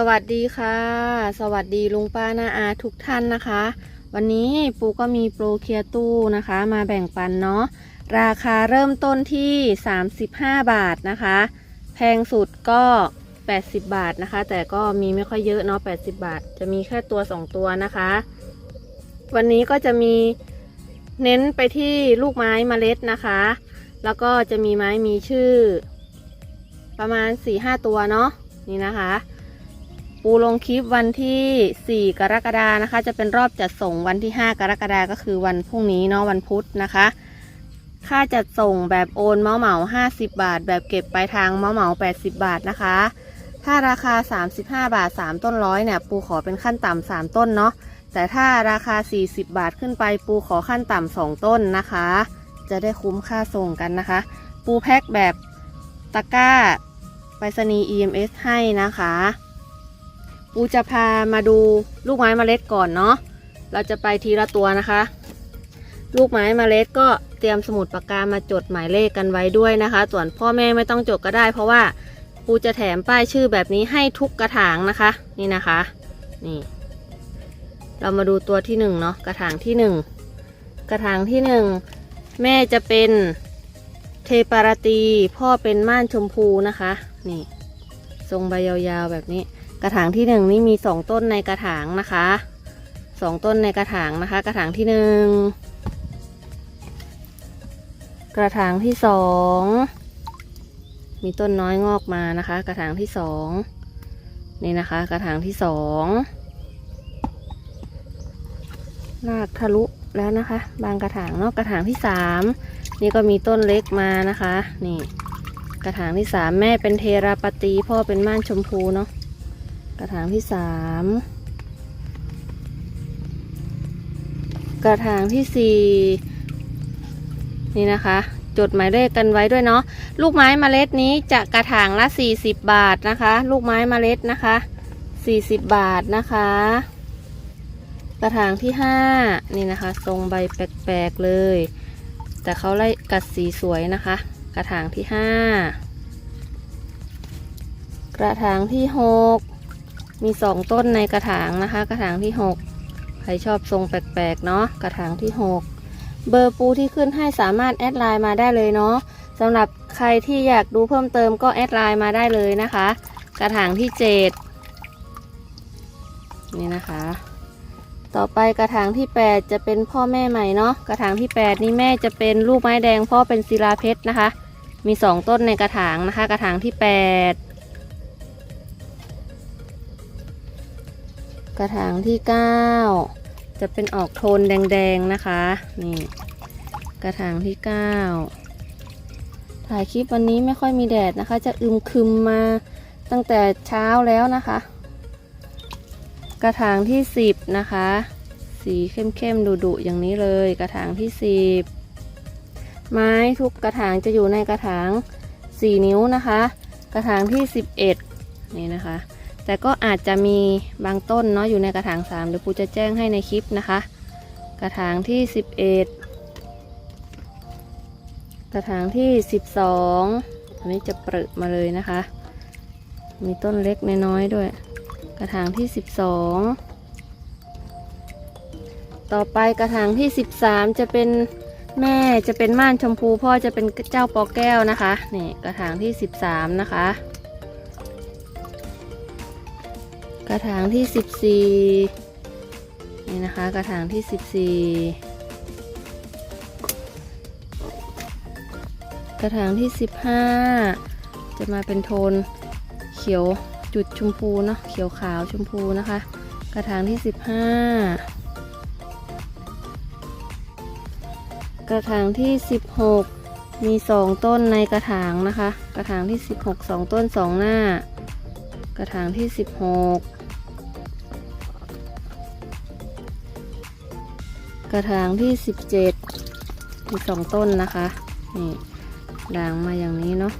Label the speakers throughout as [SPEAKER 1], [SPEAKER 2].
[SPEAKER 1] สวัสดีค่ะ สวัสดีลุงป้านาอาทุกท่านนะคะ วันนี้ปูก็มีโปรเคลียร์ตู้นะคะ มาแบ่งปันเนาะราคาเริ่มต้นที่ 35 บาทนะคะ แพงสุดก็ 80 บาทนะคะ แต่ก็มีไม่ค่อยเยอะเนาะ80 บาท จะมีแค่ตัว 2 ตัวนะคะ วันนี้ก็จะมีเน้นไปที่ลูกไม้เมล็ดนะคะ แล้วก็จะมีไม้มีชื่อ ประมาณ 4-5 ตัวเนาะนี่นะคะ ปูลงคลิปวันที่ 4 กรกฎานะคะ จะเป็นรอบจัดส่งวันที่ 5 กรกฎาก็คือวันพรุ่งนี้เนาะวันพุธนะคะ ค่าจัดส่งแบบโอนเมาเหมา50 บาท แบบเก็บปลายทางเมาเหมา80 บาทนะคะ ถ้าราคา 35 บาท 3 ต้นร้อยเนี่ย ปูขอเป็นขั้นต่ำ3ต้นเนาะแต่ถ้าราคา 40 บาทขึ้นไป ปูขอขั้นต่ำ2ต้นนะคะ จะได้คุ้มค่าส่งกันนะคะ ปูแพ็คแบบตะกร้าไปรษณีย์ EMS ให้นะคะ ปูจะพามาดูลูกไม้เมล็ดก่อนเนาะ เราจะไปทีละตัวนะคะ ลูกไม้เมล็ดก็เตรียมสมุดปากกามาจดหมายเลขกันไว้ด้วยนะคะ ส่วนพ่อแม่ไม่ต้องจดก็ได้ เพราะว่าปูจะแถมป้ายชื่อแบบนี้ให้ทุกกระถางนะคะ นี่นะคะ นี่ เรามาดูตัวที่หนึ่งเนาะ กระถางที่หนึ่ง กระถางที่หนึ่งแม่จะเป็นเทปาราตี พ่อเป็นม่านชมพูนะคะ นี่ ทรงใบยาวๆแบบนี้ กระถางที่หนึ่งนี่มีสองต้นในกระถางนะคะสองต้นในกระถางนะคะ กระถางที่หนึ่งกระถางที่สองมีต้นน้อยงอกมานะคะ กระถางที่สองนี่นะคะ กระถางที่สองรากทะลุแล้วนะคะ บางกระถางเนาะกระถางที่สามนี่ก็มีต้นเล็กมานะคะ นี่ กระถางที่สามแม่เป็นเทราปตีพ่อเป็นม่านชมพูเนาะ กระถางที่สามกระถางที่สี่นี่นะคะ จดหมายเลขกันไว้ด้วยเนาะลูกไม้เมล็ดนี้จะกระถางละ 40 บาทนะคะ ลูกไม้เมล็ดนะคะ 40 บาทนะคะ กระถางที่ห้านี่นะคะ ทรงใบแปลกๆเลย แต่เขาไล่กัดสีสวยนะคะ กระถางที่ห้ากระถางที่หก มีสองต้นในกระถางนะคะ กระถางที่หกใครชอบทรงแปลกๆเนาะกระถางที่หกเบอร์ปูที่ขึ้นให้สามารถแอดไลน์มาได้เลยเนาะสำหรับใครที่อยากดูเพิ่มเติมก็แอดไลน์มาได้เลยนะคะ กระถางที่เจ็ดนี่นะคะ ต่อไปกระถางที่ 8 จะเป็นพ่อแม่ใหม่เนาะกระถางที่ 8 นี่แม่จะเป็นลูกไม้แดงพ่อเป็นศิลาเพชรนะคะ มี 2 ต้นในกระถางนะคะ กระถางที่ 8 กระถางที่ 9 จะเป็นออกโทนแดงๆนะคะ นี่ กระถางที่ 9 ถ่ายคลิปวันนี้ไม่ค่อยมีแดดนะคะ จะอึมครึมมาตั้งแต่เช้าแล้วนะคะ กระถางที่ 10 นะคะ สีเข้มๆดุๆอย่างนี้เลย กระถางที่ 10 ไม้ทุกกระถางจะอยู่ในกระถาง 4 นิ้วนะคะ กระถางที่ 11 นี่นะคะ แต่ก็อาจจะมีบางต้นเนาะอยู่ในกระถาง 3 เดี๋ยวปูจะแจ้งให้ในคลิปนะคะ กระถางที่ 11 กระถางที่ 12 อันนี้จะเปรอะมาเลยนะคะ มีต้นเล็กน้อยด้วย กระถางที่ 12 ต่อไปกระถางที่ 13 จะเป็นแม่จะเป็นม่านชมพู พ่อจะเป็นเจ้าปอแก้วนะคะนี่กระถางที่ 13 นะคะ กระถางที่14นี่นะคะกระถางที่14กระถางที่15จะมาเป็นโทนเขียวจุดชมพูเนาะเขียวขาวชมพูนะคะ กระถางที่15กระถางที่16มี2ต้นในกระถางนะคะ กระถางที่16 2ต้น2หน้ากระถางที่16ก กระถางที่17มีสองต้นนะคะนี่ด่างมาอย่างนี้เนาะ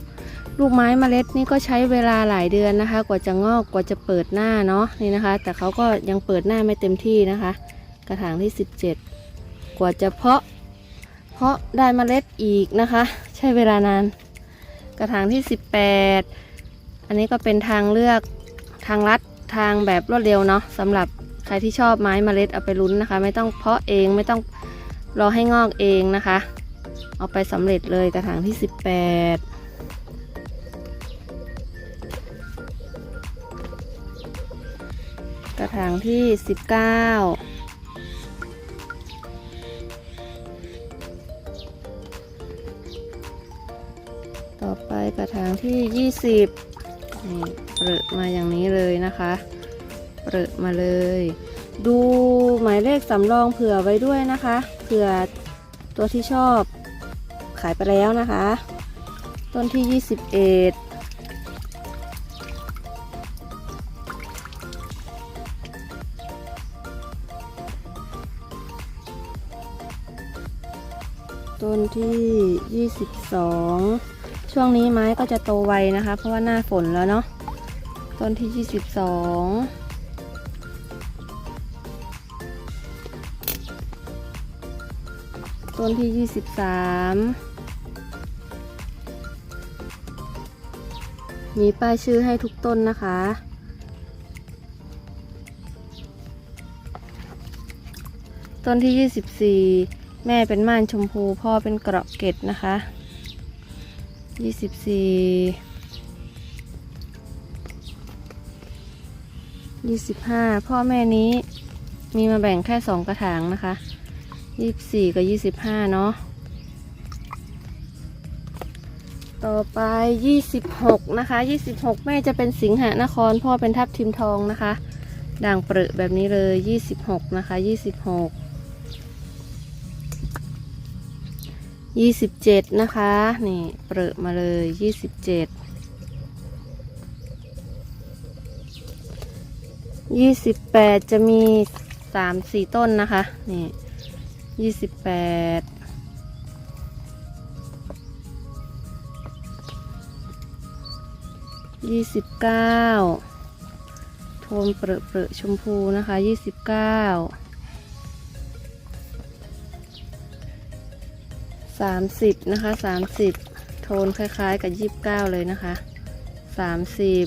[SPEAKER 1] ลูกไม้เมล็ดนี่ก็ใช้เวลาหลายเดือนนะคะ กว่าจะงอกกว่าจะเปิดหน้าเนาะนี่นะคะ แต่เขาก็ยังเปิดหน้าไม่เต็มที่นะคะ กระถางที่ 17 กว่าจะเพาะ เพาะได้เมล็ดอีกนะคะ ใช้เวลานาน กระถางที่ 18 อันนี้ก็เป็นทางเลือกทางลัดทางแบบรวดเร็วเนาะสำหรับ ใครที่ชอบไม้เมล็ดเอาไปลุ้นนะคะ ไม่ต้องเพาะเองไม่ต้องรอให้งอกเองนะคะ เอาไปสำเร็จเลยกระถางที่ 18กระถางที่ 19 ต่อไปกระถางที่ 20นี่เปรอมาอย่างนี้เลยนะคะ เรอะมาเลย ดูหมายเลขสำรองเผื่อไว้ด้วยนะคะเผื่อตัวที่ชอบขายไปแล้วนะคะ ต้นที่ 21ต้นที่ 22 ช่วงนี้ไม้ก็จะโตไวนะคะ เพราะว่าหน้าฝนแล้วเนาะ ต้นที่ 22 ต้นที่23มีป้ายชื่อให้ทุกต้นนะคะ ต้นที่24แม่เป็นม่านชมพูพ่อเป็นเกราะเกตนะคะยี่สิบสี่ยี่สิบห้าพ่อแม่นี้มีมาแบ่งแค่สองกระถางนะคะ ยี่สิบสี่กับยี่สิบห้าเนาะ ต่อไปยี่สิบหกนะคะยี่สิบหกแม่จะเป็นสิงหนคร พ่อเป็นทับทิมทองนะคะ ด่างเปรอะแบบนี้เลยยี่สิบหกนะคะยี่สิบหกยี่สิบเจ็ดนะคะนี่เปรอะมาเลยยี่สิบเจ็ดยี่สิบแปดจะมีสามสี่ต้นนะคะ นี่ ยี่สิบแปดยี่สิบเก้าโทนเปรอะเปรอะชมพูนะคะยี่สิบเก้าสามสิบนะคะสามสิบโทนคล้ายๆกับยี่สิบเก้าเลยนะคะสามสิบ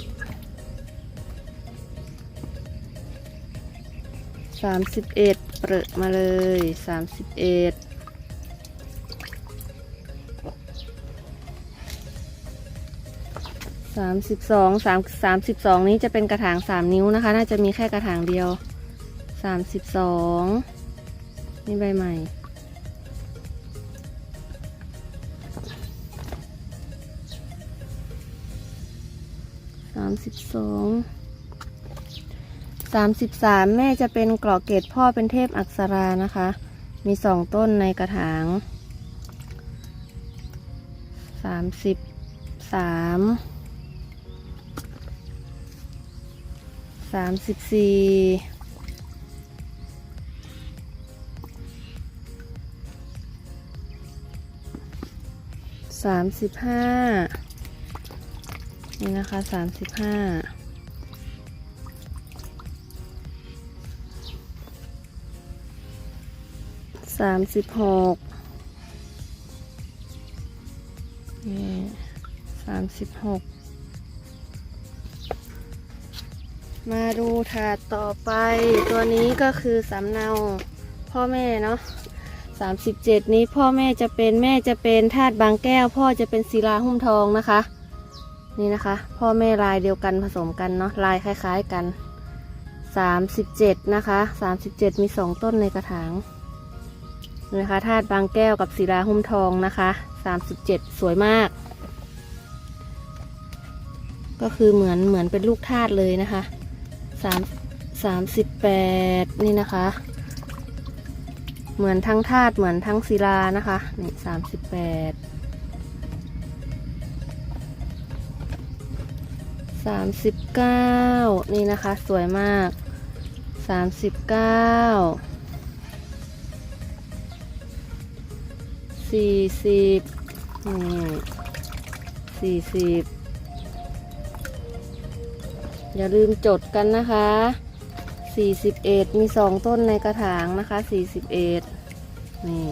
[SPEAKER 1] สามสิบเอ็ด เปรอะมาเลยสามสิบเอ็ดสามสิบสองสามสามสิบสองนี้จะเป็นกระถางสามนิ้วนะคะ น่าจะมีแค่กระถางเดียวสามสิบสองนี่ใบใหม่สามสิบสอง 33 แม่จะเป็นกรอกเกตพ่อเป็นเทพอักษรานะคะ มีสองต้นในกระถาง 33 34 35 นี่นะคะ 35 สาสามสิบหกนี่สามสิบหกมาดูถาดต่อไป ตัวนี้ก็คือสำเนาพ่อแม่เนาะสามสิบเจ็ดนี้พ่อแม่จะเป็นแม่จะเป็นธาตุบางแก้ว พ่อจะเป็นศิลาหุ้มทองนะคะ นี่นะคะ พ่อแม่ลายเดียวกันผสมกันเนาะลายคล้าย ๆกันสามสิบเจ็ดนะคะสามสิบเจ็ดมีสองต้นในกระถาง นี่นะคะธาตุบางแก้วกับศิลาหุ้มทองนะคะสามสิบเจ็ดสวยมาก ก็คือเหมือนเหมือนเป็นลูกธาตุเลยนะคะสามสามสิบแปดนี่นะคะ เหมือนทั้งธาตุเหมือนทั้งศิลานะคะนี่สามสิบแปดสามสิบเก้านี่นะคะ สวยมากสามสิบเก้า สี่สิบนี่สี่สิบอย่าลืมจดกันนะคะสี่สิบเอ็ดมีสองต้นในกระถางนะคะสี่สิบเอ็ดนี่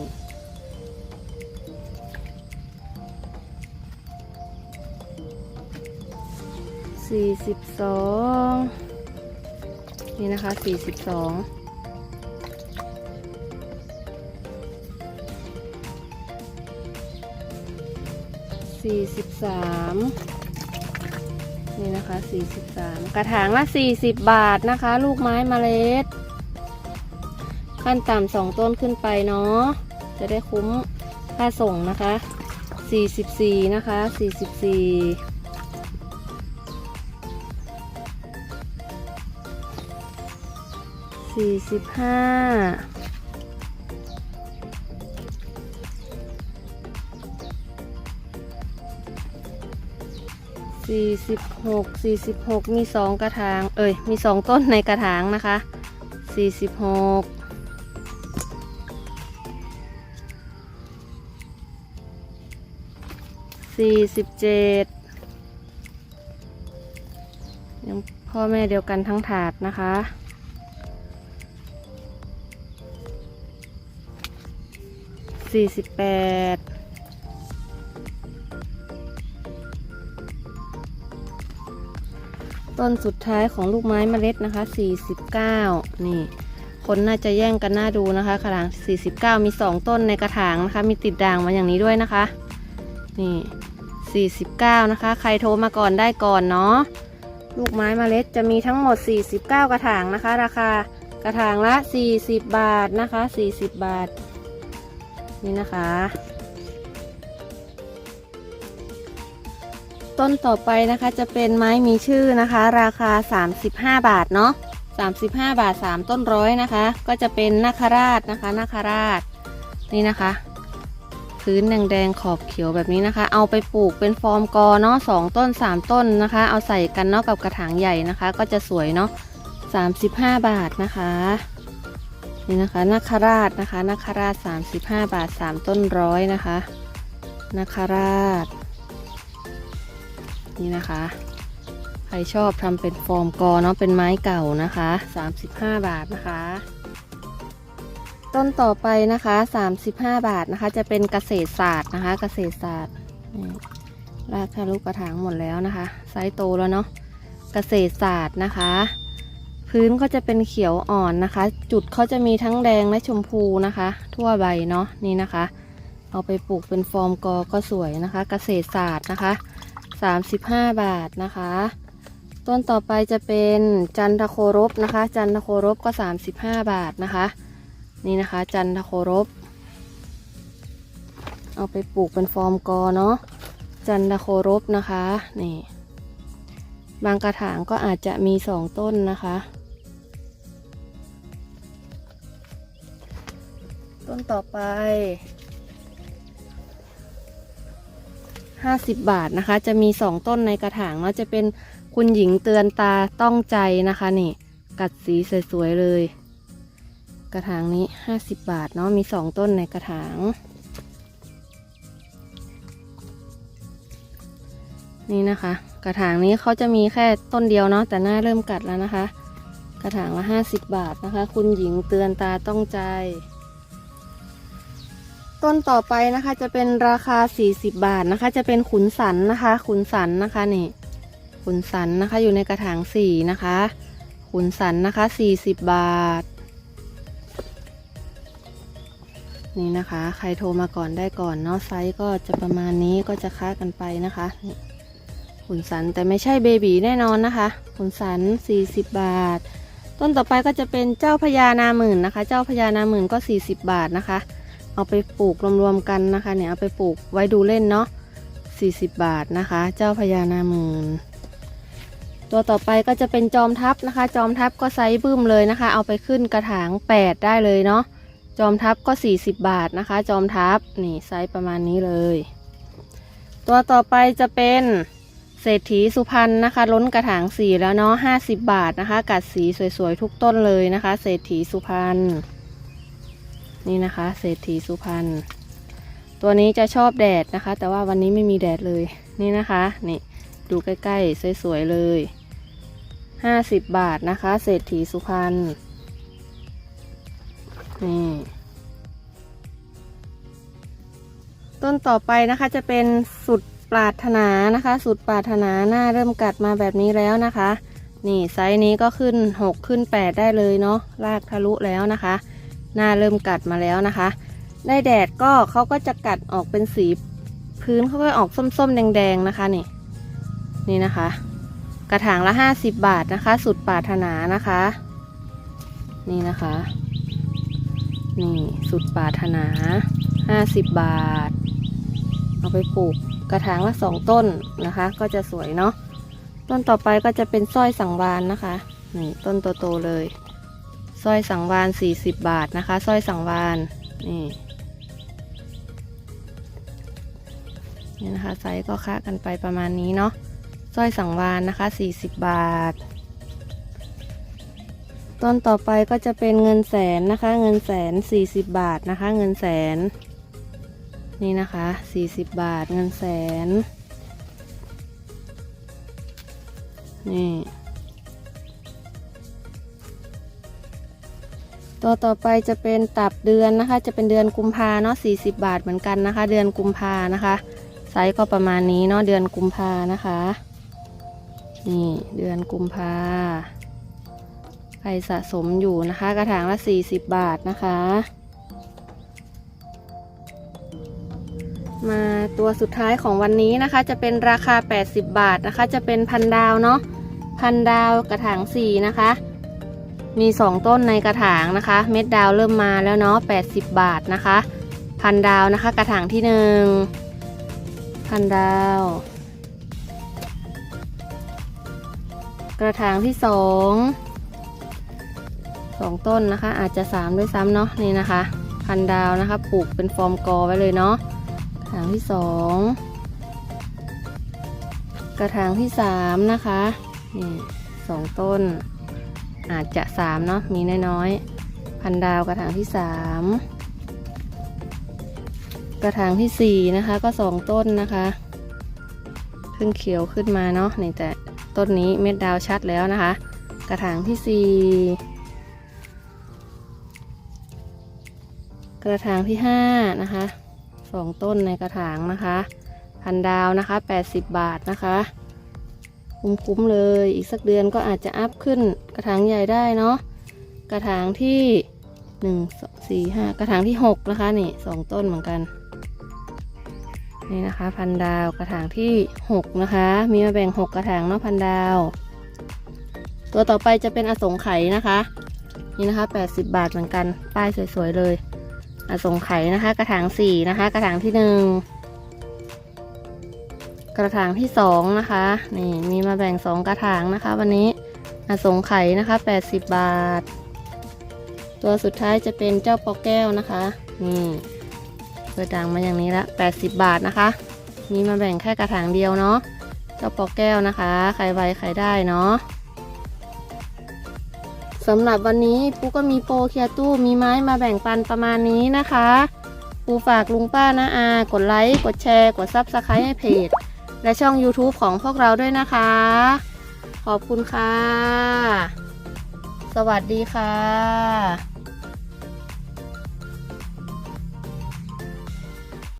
[SPEAKER 1] สี่สิบสองนี่นะคะสี่สิบสอง สี่สิบสามนี่นะคะสี่สิบสามกระถางละสี่สิบบาทนะคะ ลูกไม้เมล็ด ขั้นต่ำสองต้นขึ้นไปเนาะจะได้คุ้มค่าส่งนะคะสี่สิบสี่นะคะสี่สิบสี่สี่สิบห้า 46 46 มี 2 กระถาง เอ้ย มี 2 ต้นในกระถางนะคะ 46 47 ยังพ่อแม่เดียวกันทั้งถาดนะคะ 48 ต้นสุดท้ายของลูกไม้เมล็ดนะคะสี่สิบเก้านี่ คนน่าจะแย่งกันน่าดูนะคะกระถาง 49 มี 2 ต้นในกระถางนะคะ มีติดด่างมาอย่างนี้ด้วยนะคะ นี่ 49 นะคะ ใครโทรมาก่อนได้ก่อนเนาะ ลูกไม้เมล็ดจะมีทั้งหมด 49 กระถางนะคะ ราคากระถางละ 40 บาทนะคะ 40 บาท นี่นะคะ ต้นต่อไปนะคะจะเป็นไม้มีชื่อนะคะ ราคา 35 บาทเนาะ35 บาท 3 ต้นร้อยนะคะ ก็จะเป็นนาคราชนะคะนาคราชนี่นะคะ พื้นแดงๆขอบเขียวแบบนี้นะคะ เอาไปปลูกเป็นฟอร์มกอเนาะสองต้น 3 ต้นนะคะ เอาใส่กันเนาะกับกระถางใหญ่นะคะ ก็จะสวยเนาะ35 บาทนะคะนี่นะคะนาคราชนะคะนาคราช 35 บาท 3 ต้นร้อยนะคะนาคราช นี่นะคะ ใครชอบทำเป็นฟอร์มกอเนาะเป็นไม้เก่านะคะ 35 บาทนะคะ ต้นต่อไปนะคะ 35 บาทนะคะ จะเป็นเกษตรศาสตร์นะคะ เกษตรศาสตร์นี่รากทะลุกระถางหมดแล้วนะคะไซส์โตแล้วเนาะเกษตรศาสตร์นะคะ พื้นก็จะเป็นเขียวอ่อนนะคะ จุดเขาจะมีทั้งแดงและชมพูนะคะ ทั่วใบเนาะนี่นะคะ เอาไปปลูกเป็นฟอร์มกอก็สวยนะคะ เกษตรศาสตร์นะคะ 35 บาทนะคะ ต้นต่อไปจะเป็นจันทโครบนะคะ จันทโครบก็ 35 บาทนะคะ นี่นะคะ จันทโครบ เอาไปปลูกเป็นฟอร์มกอเนาะจันทโครบนะคะนี่บางกระถางก็อาจจะมีสองต้นนะคะ ต้นต่อไป 50 บาทนะคะ จะมี 2 ต้นในกระถางเนาะจะเป็นคุณหญิงเตือนตาต้องใจนะคะนี่กัดสีสวยๆเลย กระถางนี้ 50 บาทเนาะมี 2 ต้นในกระถาง นี่นะคะ กระถางนี้เขาจะมีแค่ต้นเดียวเนาะแต่หน้าเริ่มกัดแล้วนะคะ กระถางละ 50 บาทนะคะ คุณหญิงเตือนตาต้องใจ ต้นต่อไปนะคะจะเป็นราคา 40 บาทนะคะ จะเป็นขุนสันนะคะ ขุนสันนะคะนี่ ขุนสันนะคะอยู่ในกระถางสี่นะคะ ขุนสันนะคะ 40 บาท นี่นะคะ ใครโทรมาก่อนได้ก่อนเนาะไซส์ก็จะประมาณนี้ก็จะค้ากันไปนะคะนี่ขุนสันแต่ไม่ใช่เบบีแน่นอนนะคะ ขุนสัน 40 บาท ต้นต่อไปก็จะเป็นเจ้าพญานาหมื่นนะคะ เจ้าพญานาหมื่นก็ 40 บาทนะคะ เอาไปปลูกรวมๆกันนะคะเนี่ยเอาไปปลูกไว้ดูเล่นเนาะ40 บาทนะคะ เจ้าพญานาหมื่นตัวต่อไปก็จะเป็นจอมทัพนะคะ จอมทัพก็ไซส์บึ้มเลยนะคะ เอาไปขึ้นกระถาง 8 ได้เลยเนาะจอมทัพก็ 40 บาทนะคะ จอมทัพนี่ไซส์ประมาณนี้เลย ตัวต่อไปจะเป็นเศรษฐีสุพรรณนะคะ ล้นกระถางสีแล้วเนาะ50 บาทนะคะ กัดสีสวยๆทุกต้นเลยนะคะ เศรษฐีสุพรรณ นี่นะคะเศรษฐีสุพรรณตัวนี้จะชอบแดดนะคะ แต่ว่าวันนี้ไม่มีแดดเลยนี่นะคะนี่ดูใกล้ๆสวยๆเลยห้าสิบบาทนะคะ เศรษฐีสุพรรณนี่ต้นต่อไปนะคะจะเป็นสุดปรารถนานะคะ สุดปรารถนาหน้าเริ่มกัดมาแบบนี้แล้วนะคะ นี่ไซส์นี้ก็ขึ้นหกขึ้นแปดได้เลยเนาะลากทะลุแล้วนะคะ หน้าเริ่มกัดมาแล้วนะคะ ได้แดดก็เขาก็จะกัดออกเป็นสีพื้นเขาก็ออกส้มๆแดงๆนะคะนี่ นี่นะคะ กระถางละ50บาทนะคะ สุดปรารถนานะคะ นี่นะคะ นี่สุดปรารถนา50บาท เอาไปปลูกกระถางละสองต้นนะคะ ก็จะสวยเนาะต้นต่อไปก็จะเป็นสร้อยสังวานนะคะนี่ต้นโตๆเลย สร้อยสังวาน40 บาทนะคะสร้อยสังวานนี่นี่นะคะไซส์ก็ค่ากันไปประมาณนี้เนาะสร้อยสังวานนะคะ 40 บาท ต้นต่อไปก็จะเป็นเงินแสนนะคะ เงินแสน 40 บาทนะคะ เงินแสน นี่นะคะ 40 บาท เงินแสน นี่ ตัวต่อไปจะเป็นตับเดือนนะคะ จะเป็นเดือนกุมภาเนาะ40 บาทเหมือนกันนะคะ เดือนกุมภานะคะไซส์ก็ประมาณนี้เนาะเดือนกุมภานะคะ นี่เดือนกุมภาใครสะสมอยู่นะคะ กระถางละ 40 บาทนะคะ มาตัวสุดท้ายของวันนี้นะคะ จะเป็นราคา 80 บาทนะคะ จะเป็นพันดาวเนาะพันดาวกระถางสี่นะคะ มี 2 ต้นในกระถางนะคะ เม็ดดาวเริ่มมาแล้วเนาะ80 บาทนะคะ พันดาวนะคะ กระถางที่หนึ่งพันดาว กระถางที่สองสองต้นนะคะ อาจจะสามด้วยซ้ำเนาะนี่นะคะ พันดาวนะคะปลูกเป็นฟอร์มกอไว้เลยเนาะกระถางที่สองกระถางที่สามนะคะนี่สองต้น อาจจะสามเนาะมีน้อยๆ พันดาวกระถางที่สามกระถางที่สี่นะคะก็สองต้นนะคะเพิ่งเขียวขึ้นมาเนาะในแต่ต้นนี้เม็ดดาวชัดแล้วนะคะ กระถางที่สี่กระถางที่ห้านะคะสองต้นในกระถางนะคะ พันดาวนะคะ80บาทนะคะ คุ้มๆเลย อีกสักเดือนก็อาจจะอัพขึ้นกระถางใหญ่ได้เนาะกระถางที่หนึ่งสองสี่ห้ากระถางที่หกนะคะนี่สองต้นเหมือนกันนี่นะคะ พันดาวกระถางที่หกนะคะ มีมาแบ่งหกกระถางเนาะพันดาว ตัวต่อไปจะเป็นอสงไขยนะคะ นี่นะคะ80บาทเหมือนกัน ป้ายสวยๆเลย อสงไขยนะคะ กระถางสี่นะคะ กระถางที่หนึ่ง กระถางที่สองนะคะ นี่มีมาแบ่งสองกระถางนะคะ วันนี้อสงไขยนะคะ80 บาท ตัวสุดท้ายจะเป็นเจ้าปอแก้วนะคะ นี่เปิดดังมาอย่างนี้ละ80 บาทนะคะ มีมาแบ่งแค่กระถางเดียวเนาะ เจ้าปอแก้วนะคะใครไวใครได้เนาะสำหรับวันนี้ปูก็มีโปรเคียตู้มีไม้มาแบ่งปันประมาณนี้นะคะ ปูฝากลุงป้านะอา กดไลค์ กดแชร์ กดซับสไครต์ให้เพจ และช่อง YouTube ของพวกเราด้วยนะคะ ขอบคุณค่ะ สวัสดีค่ะ